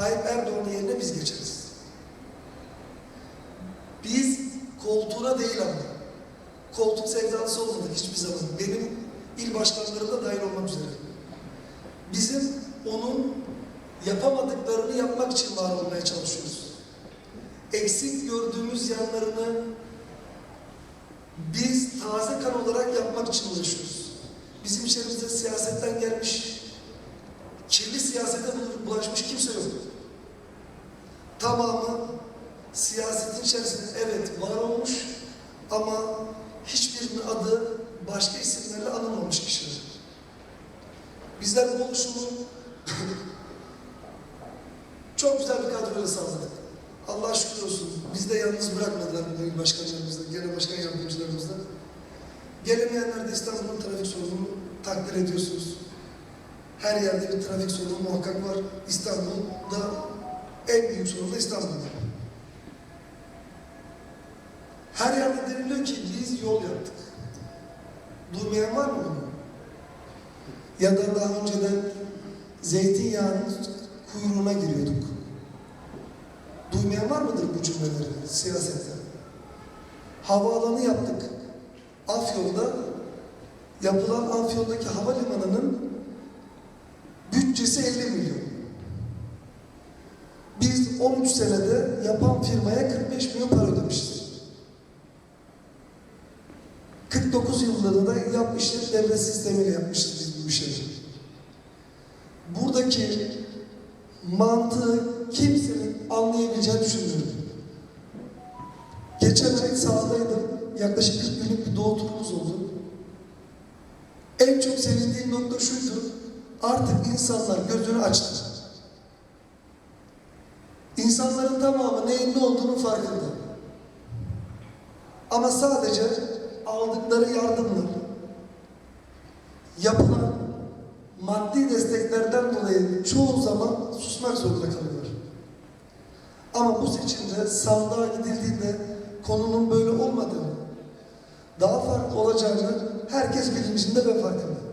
Tayyip Erdoğan'ın yerine biz geçeriz. Biz koltuğuna değil ama koltuk sevdalısı olmadık hiçbir zaman. Benim il başkanlarım da dahil olmak üzere. Bizim onun yapamadıklarını yapmak için var olmaya çalışıyoruz. Eksik gördüğümüz yanlarını biz taze kan olarak yapmak için uğraşıyoruz. Bizim içerimizde siyasetten gelmiş, kirli siyasete bulaşmış kimse yok. Tamamı siyasetin içerisinde evet var olmuş ama hiçbirinin adı başka isimlerle anılmamış kişiler. Bizler bu oluşumu çok güzel bir kadroyla sağladık. Allah şükür olsun. Biz de yalnız bırakmadılar bu il başkanlarımızla, genel başkan yardımcılarımızla. Gelemeyenler de İstanbul'un trafik sorununu takdir ediyorsunuz. Her yerde bir trafik sorunu muhakkak var. İstanbul'da en büyük sorun da İstanbul'da. Her yerde deniliyor ki biz yol yaptık. Duymayan var mı bunu? Ya da daha önceden zeytinyağının kuyruğuna giriyorduk. Duymayan var mıdır bu cümleleri siyasette? Havaalanı yaptık. Afyon'da yapılan Afyon'daki havalimanının bütçesi 50 milyon. Biz 13 senede yapan firmaya 45 milyon para ödemişiz. 49 yılında da yapmışız, devlet sistemiyle yapmışız biz bu işleri. Buradaki mantığı kimsenin anlayabileceğini düşünmüyorum. Geçen ay sahadaydım. Yaklaşık 40 günlük bir doğu turumuz oldu. En çok sevindiğim nokta şuydu. Artık insanlar gözünü açtı. İnsanların tamamı neyin ne olduğunu farkında. Ama sadece aldıkları yardımla yapılan maddi desteklerden dolayı çoğu zaman susmak zorunda kalıyorlar. Ama bu seçimde sandığa gidildiğinde konunun böyle olmadığını, daha farklı olacağını herkes bilincinde ve farkında.